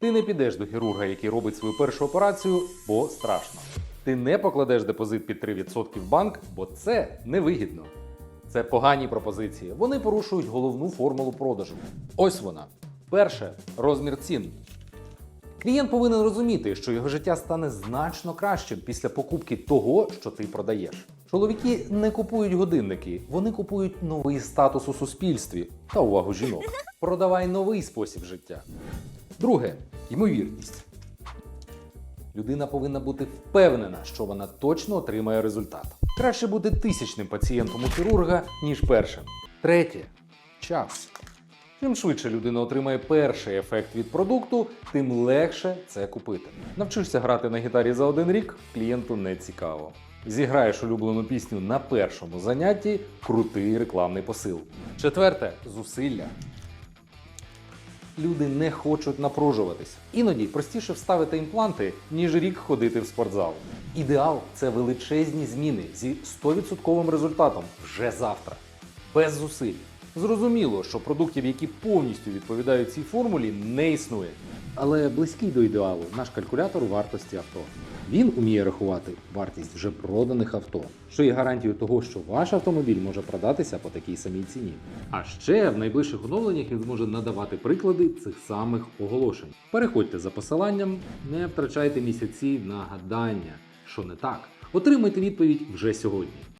Ти не підеш до хірурга, який робить свою першу операцію, бо страшно. Ти не покладеш депозит під 3% в банк, бо це невигідно. Це погані пропозиції. Вони порушують головну формулу продажу. Ось вона. Перше розмір цін. Клієнт повинен розуміти, що його життя стане значно кращим після покупки того, що ти продаєш. Чоловіки не купують годинники, вони купують новий статус у суспільстві та увагу жінок. Продавай новий спосіб життя. Друге ймовірність. Людина повинна бути впевнена, що вона точно отримає результат. Краще бути тисячним пацієнтом у хірурга, ніж першим. Третє час. Чим швидше людина отримає перший ефект від продукту, тим легше це купити. Навчишся грати на гітарі за один рік, клієнту не цікаво. Зіграєш улюблену пісню на першому занятті крутий рекламний посил. Четверте зусилля. Люди не хочуть напружуватись. Іноді простіше вставити імпланти, ніж рік ходити в спортзал. Ідеал це величезні зміни зі 100% результатом вже завтра, без зусиль. Зрозуміло, що продуктів, які повністю відповідають цій формулі, не існує. Але близький до ідеалу наш калькулятор вартості авто. Він уміє рахувати вартість вже проданих авто, що є гарантією того, що ваш автомобіль може продатися по такій самій ціні. А ще в найближчих оновленнях він зможе надавати приклади цих самих оголошень. Переходьте за посиланням, не втрачайте місяці на гадання, що не так. Отримайте відповідь вже сьогодні.